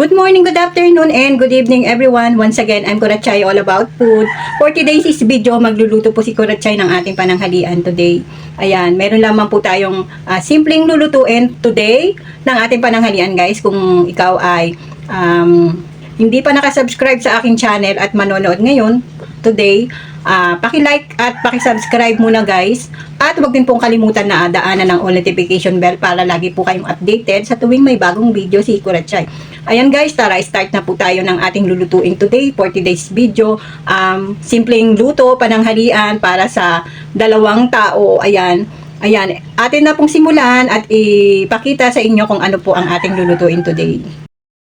Good morning, good afternoon, and good evening everyone. Once again, I'm Kurachay all about food. For today's is video, magluluto po si Kurachay ng ating pananghalian today. Ayan, meron lamang po tayong ah, simpleng lulutuin today ng ating pananghalian guys. Kung ikaw ay um, hindi pa nakasubscribe sa aking channel at manonood ngayon, today, ah paki-like at paki-subscribe muna guys. At huwag din pong kalimutan na daanan ng all notification bell para lagi po kayong updated sa tuwing may bagong video si Kurachay. Ayan guys, tara start na po tayo ng ating lulutuin today for today's video. Um, simpleng luto, pananghalian para sa dalawang tao. Ayan. Ayan, atin na pong simulan at ipakita sa inyo kung ano po ang ating lulutuin today.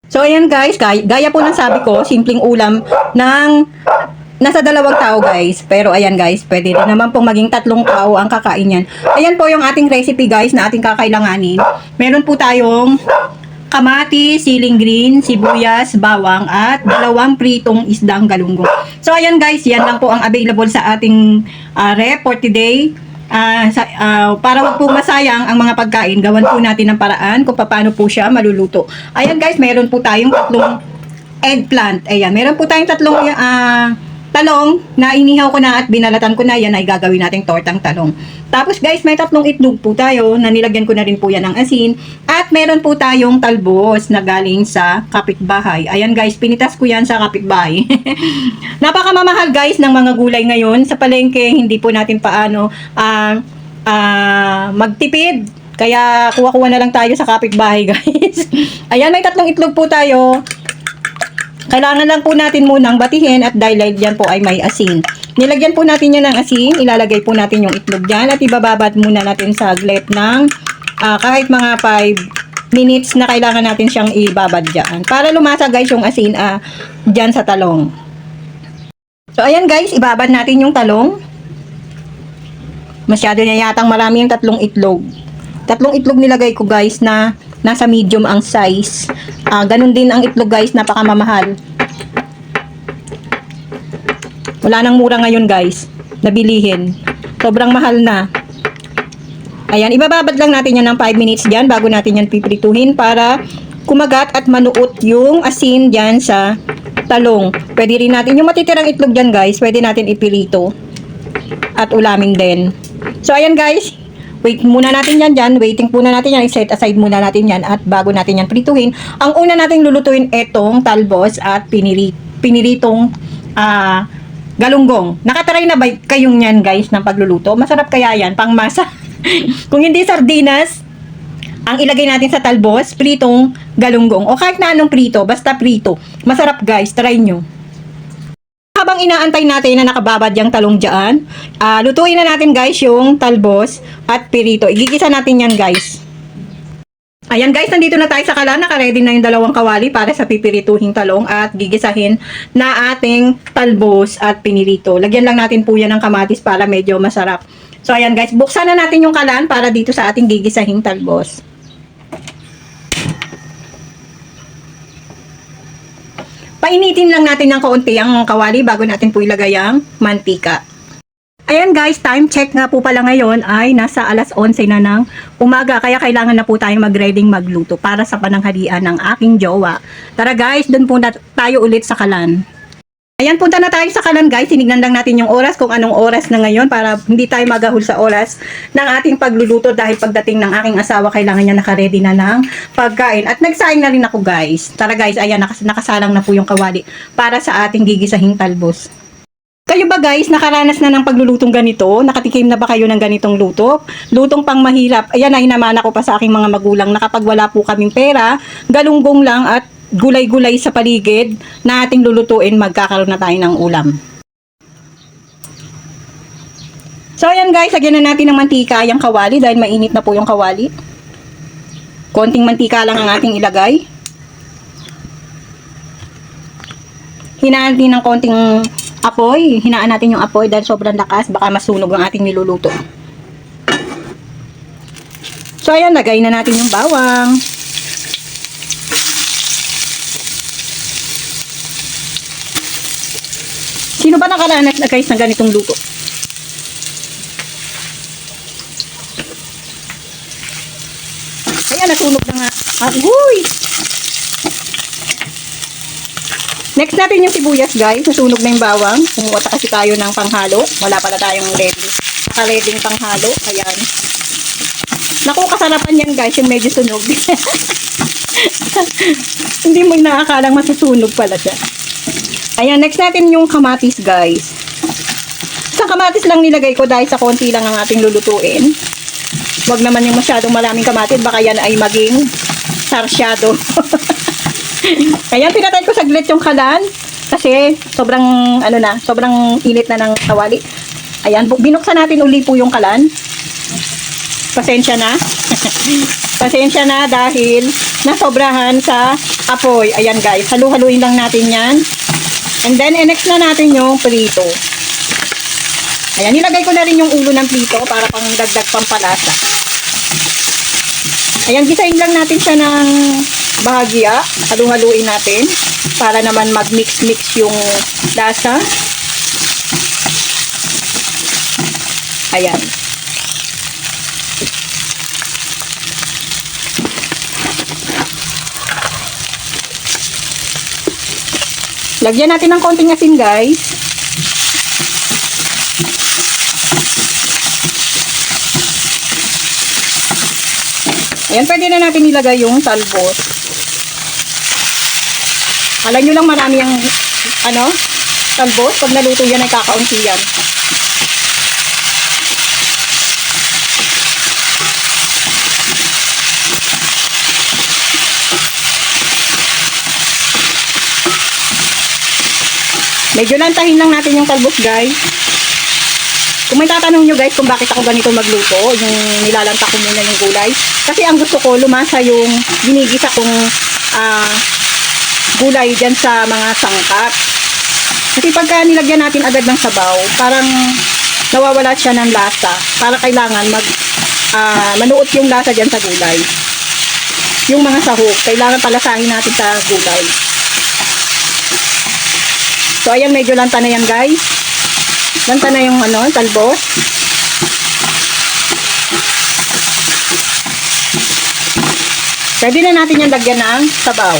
So ayan guys, gaya, gaya po ng sabi ko, simpleng ulam ng nasa dalawang tao guys. Pero ayan guys, pwede rin naman pong maging tatlong tao ang kakain yan. Ayan po yung ating recipe guys na ating kakailanganin. Meron po tayong kamati, siling green, sibuyas, bawang, at dalawang pritong isdang galunggong. So ayan guys, yan lang po ang available sa ating ah, rep for today. Sa, ah, para wag po masayang ang mga pagkain, gawan po natin ng paraan kung paano po siya maluluto. Ayan guys, meron po tayong tatlong eggplant. Ayan, meron po tayong tatlong ah, talong na inihaw ko na at binalatan ko na. Yan ay gagawin nating tortang talong. Tapos guys, may tatlong itlog po tayo na nilagyan ko na rin po yan ng asin. At meron po tayong talbos na galing sa kapitbahay. Ayan guys, pinitas ko yan sa kapitbahay. Napakamamahal guys ng mga gulay ngayon sa palengke. Hindi po natin paano ah ah, magtipid. Kaya kuha-kuha na lang tayo sa kapitbahay guys. Ayan, may tatlong itlog po tayo. Kailangan lang po natin munang batihin at dahil yan po ay may asin. Nilagyan po natin yan ng asin, ilalagay po natin yung itlog dyan at ibababad muna natin sa saglit ng ah, kahit mga 5 minutes na kailangan natin siyang ibabad dyan. Para lumasa guys yung asin ah, dyan sa talong. So ayan guys, ibabad natin yung talong. Masyado niya yatang marami yung tatlong itlog. Tatlong itlog nilagay ko guys na nasa medium ang size. Ah, ganun din ang itlog guys, napakamamahal. Wala nang mura ngayon guys, nabilihin. Sobrang mahal na. Ayan, ibababad lang natin yan ng 5 minutes dyan bago natin yan piprituhin para kumagat at manuot yung asin dyan sa talong. Pwede rin natin, yung matitirang itlog dyan guys, pwede natin ipirito at ulamin din. So ayan guys, wait muna natin yan dyan, waiting muna natin yan, set aside muna natin yan at bago natin yan prituhin, ang una nating lulutuin etong talbos at piniri, piniritong ah galunggong. Nakatry na ba kayong yan guys ng pagluluto? Masarap kaya yan, pang masa. Kung hindi sardinas, ang ilagay natin sa talbos, pritong galunggong. O kahit na anong prito, basta prito. Masarap guys, try nyo. Habang inaantay natin na nakababad yung talong dyan, ah, lutuin na natin guys yung talbos at pirito. Igigisa natin yan guys. Ayan guys, nandito na tayo sa kalan. Nakaready na yung dalawang kawali para sa pipirituhing talong at gigisahin na ating talbos at pinirito. Lagyan lang natin po yan ng kamatis para medyo masarap. So ayan guys, buksan na natin yung kalan para dito sa ating gigisahing talbos. Painitin lang natin ng kaunti ang kawali bago natin po ilagay ang mantika. Ayan guys, time check nga po pala ngayon ay nasa alas 11 na ng umaga kaya kailangan na po tayong mag-ready magluto para sa pananghalian ng aking jowa. Tara guys, dun po tayo ulit sa kalan. Ayan, punta na tayo sa kalan guys. Tinignan lang natin yung oras kung anong oras na ngayon para hindi tayo magahol sa oras ng ating pagluluto dahil pagdating ng aking asawa kailangan niya nakaredy na ng pagkain. At nagsaing na rin ako guys. Tara guys, ayan, nakas nakasalang na po yung kawali para sa ating gigisahing talbos. Kayo ba guys, nakaranas na ng paglulutong ganito? Nakatikim na ba kayo ng ganitong luto? Lutong pang mahirap. Ayan, ay namana ko pa sa aking mga magulang na kapag wala po kaming pera, galunggong lang at gulay-gulay sa paligid na ating lulutuin, magkakaroon na tayo ng ulam. So ayan guys, lagyan na natin ng mantika yung kawali dahil mainit na po yung kawali. Konting mantika lang ang ating ilagay. Hinaan din ng konting apoy. Hinaan natin yung apoy dahil sobrang lakas. Baka masunog ang ating niluluto. So, ayan. Lagay na natin yung bawang. Sino ba nakaranas na guys ng ganitong luto? Ayan, nasunog na nga. Ah, huy! Next natin yung sibuyas guys. Nasunog na yung bawang. Kumuha kasi tayo ng panghalo. Wala pala tayong ready. Naka-ready panghalo. Ayan. Naku, kasarapan yan guys. Yung medyo sunog. Hindi mo nakakalang masusunog pala siya. Ayan, next natin yung kamatis guys. Sa kamatis lang nilagay ko dahil sa konti lang ang ating lulutuin. Huwag naman yung masyadong maraming kamatis. Baka yan ay maging sarsyado. Ayan, pinatay ko saglit yung kalan. Kasi sobrang, ano na, sobrang init na ng kawali. Ayan, binuksan natin uli po yung kalan. Pasensya na. Pasensya na dahil nasobrahan sa apoy. Ayan guys, halu-haluin lang natin yan. And then, next na natin yung prito. Ayan, nilagay ko na rin yung ulo ng prito para pang dagdag pampalasa. Ayan, gisahin lang natin siya ng bahagya. Halu-haluin natin para naman mag-mix-mix yung lasa. Ayan. Lagyan natin ng konting asin, guys. Ayan, pwede na natin ilagay yung talbos. Alam nyo lang marami ang, ano, talbos. Pag naluto yan, ay kakaunti yan. Medyo lantahin lang natin yung talbos, guys. Kung may tatanong nyo guys kung bakit ako ganito magluto, yung nilalanta ko muna yung gulay. Kasi ang gusto ko, lumasa yung ginigisa kong ah, gulay dyan sa mga sangkap. Kasi pagka nilagyan natin agad ng sabaw, parang nawawala siya ng lasa. Para kailangan mag ah, manuot yung lasa dyan sa gulay. Yung mga sahog, kailangan palasahin natin sa gulay. So ayan, medyo lanta na yan guys. Lanta na yung ano, talbos. Pwede na natin yung lagyan ng sabaw.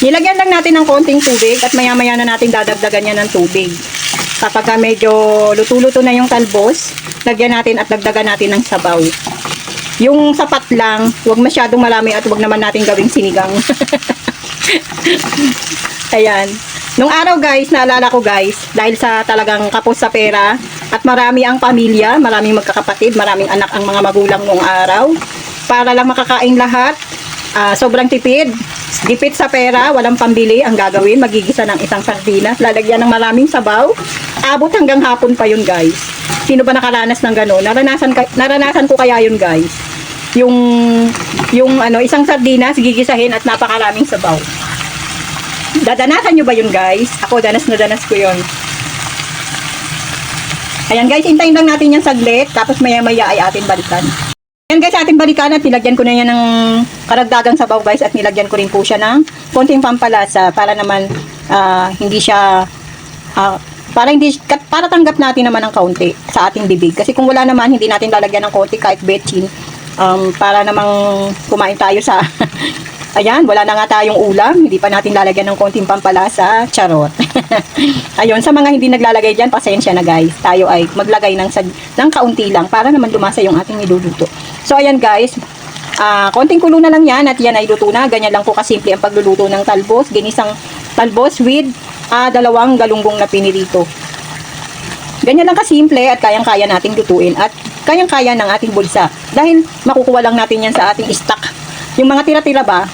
Nilagyan lang natin ng konting tubig at maya-maya na natin dadagdagan yan ng tubig. Kapag ka medyo luto-luto na yung talbos, lagyan natin at dagdagan natin ng sabaw. Yung sapat lang, huwag masyadong marami at huwag naman natin gawing sinigang. Ayan. Nung araw guys, naalala ko guys, dahil sa talagang kapos sa pera at marami ang pamilya, maraming magkakapatid, maraming anak ang mga magulang nung araw, para lang makakain lahat, ah, sobrang tipid. Dipit sa pera, walang pambili ang gagawin, magigisa ng isang sardinas, lalagyan ng maraming sabaw, abot hanggang hapon pa yun guys. Sino ba nakaranas ng gano'n? Naranasan, naranasan ko kaya yun guys. Yung, yung ano, isang sardinas, gigisahin at napakaraming sabaw. Dadanasan nyo ba yun guys? Ako, danas na danas ko yun. Ayan guys, hintayin lang natin yan saglit, tapos maya maya ay atin balikan. Ayan guys, ating balikan at nilagyan ko na yan ng karagdagang sabaw guys at nilagyan ko rin po siya ng konting pampalasa para naman ah, hindi siya ah, para hindi para tanggap natin naman ng kaunti sa ating bibig kasi kung wala naman hindi natin lalagyan ng konti kahit betchin um, para namang kumain tayo sa Ayan, wala na nga tayong ulam. Hindi pa natin lalagyan ng konting pampalasa. Charot. Ayun, sa mga hindi naglalagay dyan, pasensya na guys. Tayo ay maglagay ng, sag- ng kaunti lang para naman lumasa yung ating niluluto. So, ayan guys. Ah, konting kulo na lang yan at yan ay luto na. Ganyan lang po kasimple ang pagluluto ng talbos. Ginisang talbos with ah, dalawang galunggong na pinirito. Ganyan lang kasimple at kayang-kaya nating lutuin at kayang-kaya ng ating bulsa. Dahil makukuha lang natin yan sa ating stock. Yung mga tira-tira ba,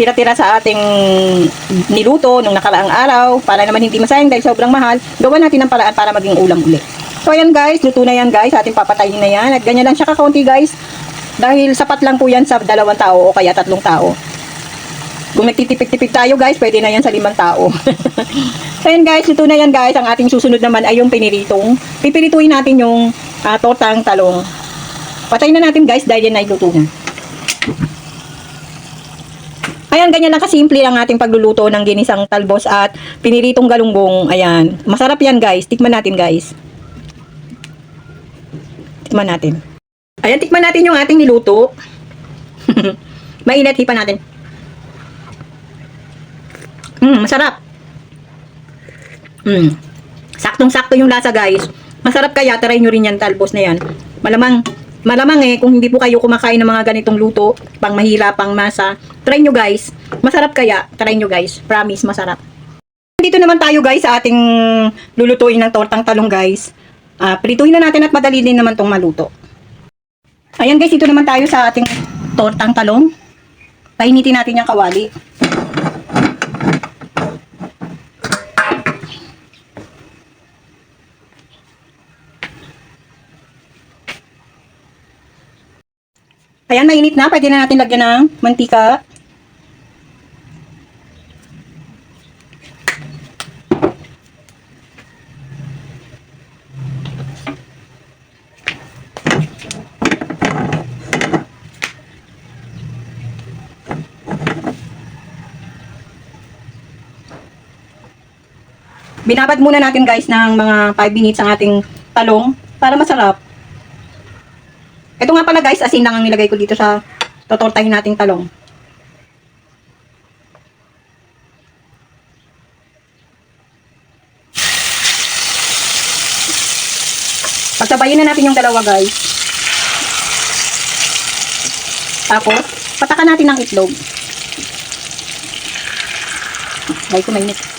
tira-tira sa ating niluto nung nakaraang araw para naman hindi masayang dahil sobrang mahal, gawa natin ng paraan para maging ulam ulit. So ayan guys, luto na yan guys, ating papatayin na yan at ganyan lang siya kakaunti guys dahil sapat lang po yan sa dalawang tao o kaya tatlong tao. Kung nagtitipid-tipid tayo guys, pwede na yan sa limang tao. so guys, luto na yan guys. Ang ating susunod naman ay yung piniritong. Pipirituin natin yung ah, tortang talong. Patayin na natin guys dahil yan ay luto na. Ayan, ganyan lang kasimple ang ating pagluluto ng ginisang talbos at piniritong galunggong. Ayan. Masarap yan, guys. Tikman natin, guys. Tikman natin. Ayan, tikman natin yung ating niluto. Mainit, hipa natin. Hmm, masarap. Hmm. Saktong-sakto yung lasa, guys. Masarap kaya, try nyo rin yan, talbos na yan. Malamang, malamang eh, kung hindi po kayo kumakain ng mga ganitong luto, pang mahila, pang masa, try nyo guys. Masarap kaya, try nyo guys. Promise, masarap. Dito naman tayo guys sa ating lulutuin ng tortang talong guys. Ah, prituhin na natin at madali din naman tong maluto. Ayan guys, dito naman tayo sa ating tortang talong. Painitin natin yung kawali. Ayan, mainit na. Pwede na natin lagyan ng mantika. Binabad muna natin guys ng mga 5 minutes ang ating talong para masarap. Pala guys, asin lang ang nilagay ko dito sa totortahin nating talong. Pagsabayin na natin yung dalawa guys. Tapos, patakan natin ng itlog. Ay, kumainit.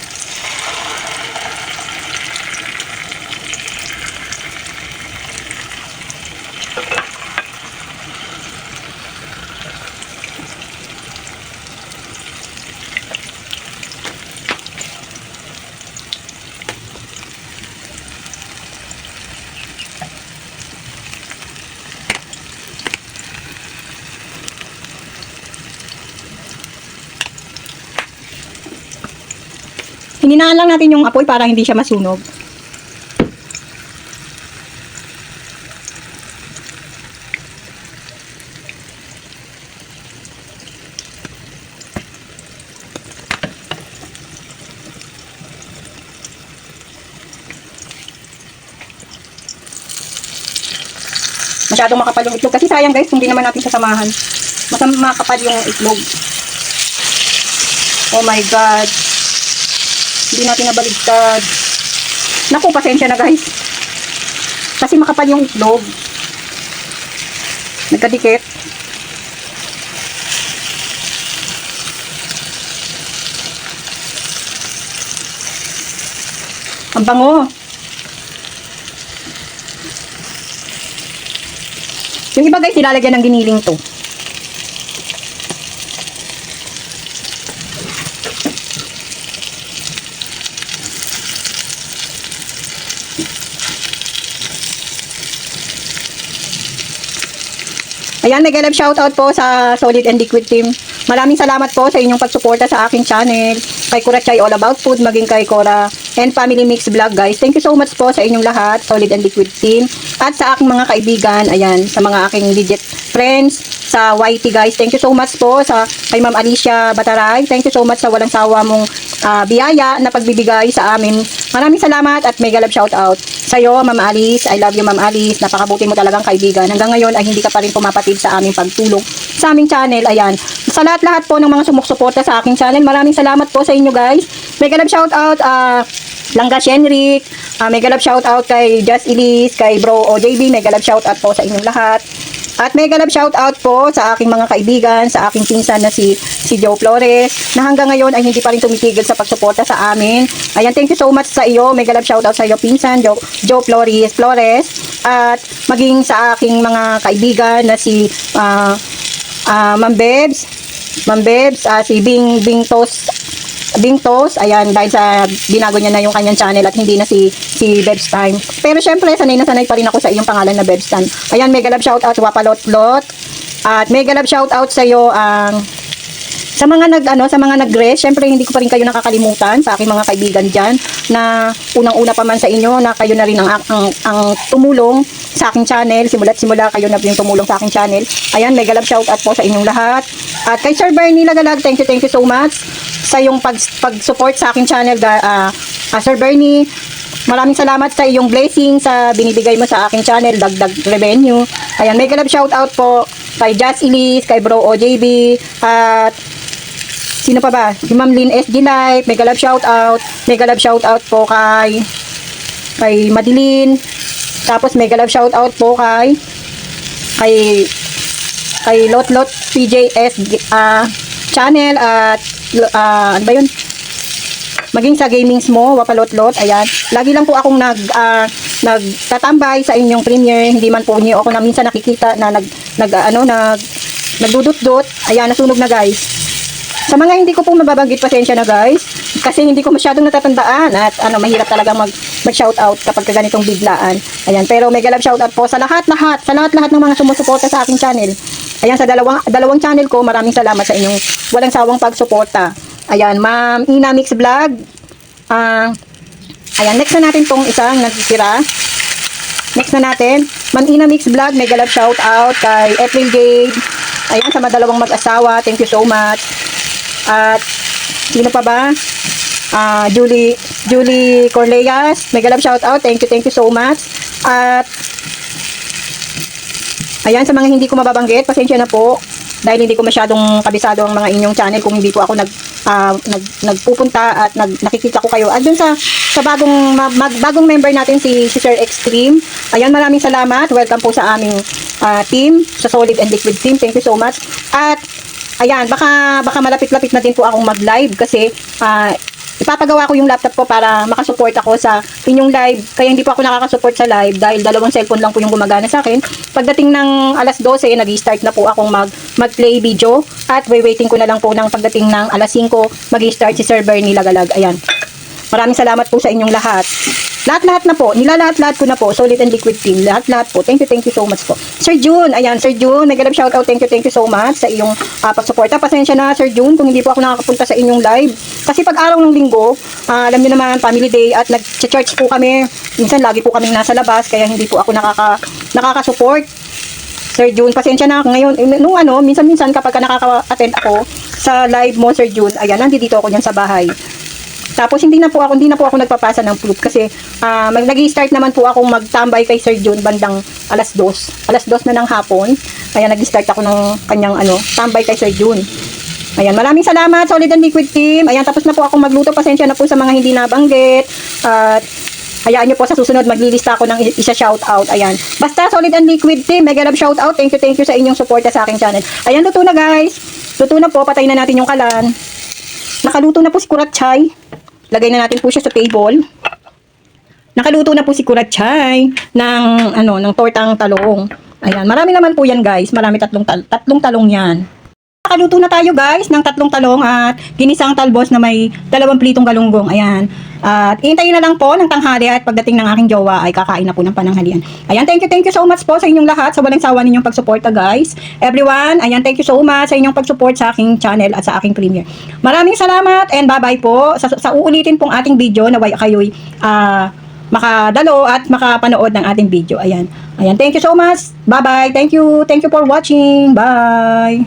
Hininaan lang natin yung apoy para hindi siya masunog. Masyadong makapal yung itlog. Kasi sayang guys, kung di naman natin sasamahan. Mas makapal yung itlog. Oh my God. Hindi natin nabaligtad. Naku, pasensya na guys. Kasi makapal yung itlog. Nagkadikit. Ang bango. Yung iba guys, ilalagyan ng giniling to. Ayan, mega love shoutout po sa Solid and Liquid Team. Maraming salamat po sa inyong pagsuporta sa aking channel. Kay Cora Chai All About Food, maging kay Cora and Family Mix Vlog guys. Thank you so much po sa inyong lahat, Solid and Liquid Team. At sa aking mga kaibigan, ayan, sa mga aking legit friends, sa YT guys. Thank you so much po sa kay Ma'am Alicia Bataray. Thank you so much sa walang sawa mong ah, biyaya na pagbibigay sa amin. Maraming salamat at mega love shoutout sa iyo, Ma'am Alice. I love you, Ma'am Alice. Napakabuti mo talagang kaibigan. Hanggang ngayon ay hindi ka pa rin pumapatid sa aming pagtulong sa aming channel. Ayan. Sa lahat-lahat po ng mga sumusuporta sa aking channel, maraming salamat po sa inyo guys. Mega love shoutout ah Langga Shenrik, uh, mega love shoutout kay Just Elise, kay Bro OJB, mega love shoutout po sa inyong lahat. At mega love shoutout po sa aking mga kaibigan, sa aking pinsan na si si Joe Flores, na hanggang ngayon ay hindi pa rin tumitigil sa pagsuporta sa amin. Ayan, thank you so much sa iyo. Mega love shoutout sa iyo pinsan, Joe, Joe Flores, Flores. At maging sa aking mga kaibigan na si ah ah, Ma'am Bebs, Ma'am Bebs, ah, si Bing Bing Toast Bing Toast, ayan, dahil sa binago niya na yung kanyang channel at hindi na si si Bebs Time. Pero syempre, sanay na sanay pa rin ako sa iyong pangalan na Bebs Time. Ayan, mega love shoutout, Wapalot Lot. At mega love shoutout sa iyo ang sa mga nag ano, sa mga nag-rest, syempre hindi ko pa rin kayo nakakalimutan sa aking mga kaibigan diyan. na unang-una pa man sa inyo na kayo na rin ang, ang, ang tumulong sa aking channel. Simula't simula kayo na rin tumulong sa aking channel. Ayan, mega love shout out po sa inyong lahat. At kay Sir Bernie Lagalag, thank you, thank you so much sa yung pag, pag-support sa aking channel. Ah, ah, Sir Bernie, maraming salamat sa iyong blessing sa binibigay mo sa aking channel, dagdag revenue. Ayan, mega love shout out po kay Jazz Elise, kay Bro OJB, at Sino pa ba? Si Ma'am Lynn SG Life, mega love shout out. Mega love shout out po kay kay Madeline. Tapos mega love shout out po kay kay kay Lot Lot PJS ah, channel at ah, ano ba yun? Maging sa gamings mo, wapalot-lot, ayan. Lagi lang po akong nag ah, nagtatambay sa inyong premiere, hindi man po niyo ako na minsan nakikita na nag nag ano nag nagdudot-dot. Ayan, nasunog na guys. Sa mga hindi ko po mababanggit, pasensya na guys. Kasi hindi ko masyadong natatandaan at ano, mahirap talaga mag, mag-shout out kapag ka ganitong biglaan. Ayan, pero mega love shout out po sa lahat-lahat, sa lahat-lahat ng mga sumusuporta sa aking channel. Ayan, sa dalawang, dalawang channel ko, maraming salamat sa inyong walang sawang pagsuporta. Ayan, Ma'am Ina Mix Vlog. Ah, ayan, next na natin tong isang nagtitira. Next na natin, Ma'am Ina Mix Vlog, mega love shout out kay April Jade. Ayan, sa madalawang mag-asawa, thank you so much. At sino pa ba? Ah, Julie Julie Corleas, mega love shout out. Thank you, thank you so much. At Ayan, sa mga hindi ko mababanggit, pasensya na po. Dahil hindi ko masyadong kabisado ang mga inyong channel kung hindi po ako nag, ah, nag nagpupunta at nag, nakikita ko kayo. At dun sa, sa bagong, ma- mag, bagong member natin si, si Sir Extreme. Ayan, maraming salamat. Welcome po sa aming ah, team, sa Solid and Liquid team. Thank you so much. At Ayan, baka baka malapit-lapit na din po akong mag-live kasi ah, ipapagawa ko yung laptop ko para makasupport ako sa inyong live. Kaya hindi po ako nakakasupport sa live dahil dalawang cellphone lang po yung gumagana sa akin. Pagdating ng alas 12, nag-start na po akong mag mag-play video at waiting ko na lang po ng pagdating ng alas 5, mag-start si server ni Lagalag. Ayan. Maraming salamat po sa inyong lahat. Lahat-lahat na po. Nilalahat-lahat ko na po. Solid and Liquid Team. Lahat-lahat po. Thank you, thank you so much po. Sir June. Ayan, Sir June. Love shout out. Thank you, thank you so much sa iyong uh, pagsuporta. Pasensya na, Sir June, kung hindi po ako nakakapunta sa inyong live. Kasi pag araw ng linggo, ah, alam niyo naman, family day at nag-church po kami. Minsan lagi po kaming nasa labas, kaya hindi po ako nakaka nakaka-support. Sir June, pasensya na ngayon. Eh, Nung ano, minsan-minsan kapag ka nakaka-attend ako sa live mo, Sir June, ayan, nandito ako dyan sa bahay. Tapos hindi na po ako hindi na po ako nagpapasa ng proof kasi ah mag nag-start naman po akong magtambay kay Sir June bandang alas 2. Alas 2 na ng hapon. Kaya nag-start ako ng kanyang ano, tambay kay Sir June. Ayan, maraming salamat Solid and Liquid Team. Ayan, tapos na po ako magluto. Pasensya na po sa mga hindi nabanggit. At hayaan nyo po sa susunod maglilista ako ng isa shout out. Ayan. Basta Solid and Liquid Team, mega love shout out. Thank you, thank you sa inyong suporta sa aking channel. Ayan, luto na guys. Luto na po, patayin na natin yung kalan. Nakaluto na po si Kurat Chai. Lagay na natin po siya sa table. Nakaluto na po si Kurat Chai ng ano, ng tortang talong. Ayan, marami naman po yan guys. Marami tatlong tal- tatlong talong 'yan. Nakaluto na tayo guys ng tatlong talong at ginisang talbos na may dalawang plitong galunggong. Ayan. At iintayin na lang po ng tanghali at pagdating ng aking jowa ay kakain na po ng pananghalian. Ayan, thank you, thank you so much po sa inyong lahat sa walang sawa ninyong pagsuporta guys. Everyone, ayan, thank you so much sa inyong pagsupport sa aking channel at sa aking premiere. Maraming salamat and bye-bye po sa, sa uulitin pong ating video na kayo'y ah, makadalo at makapanood ng ating video. Ayan. Ayan, thank you so much. Bye-bye. Thank you. Thank you for watching. Bye.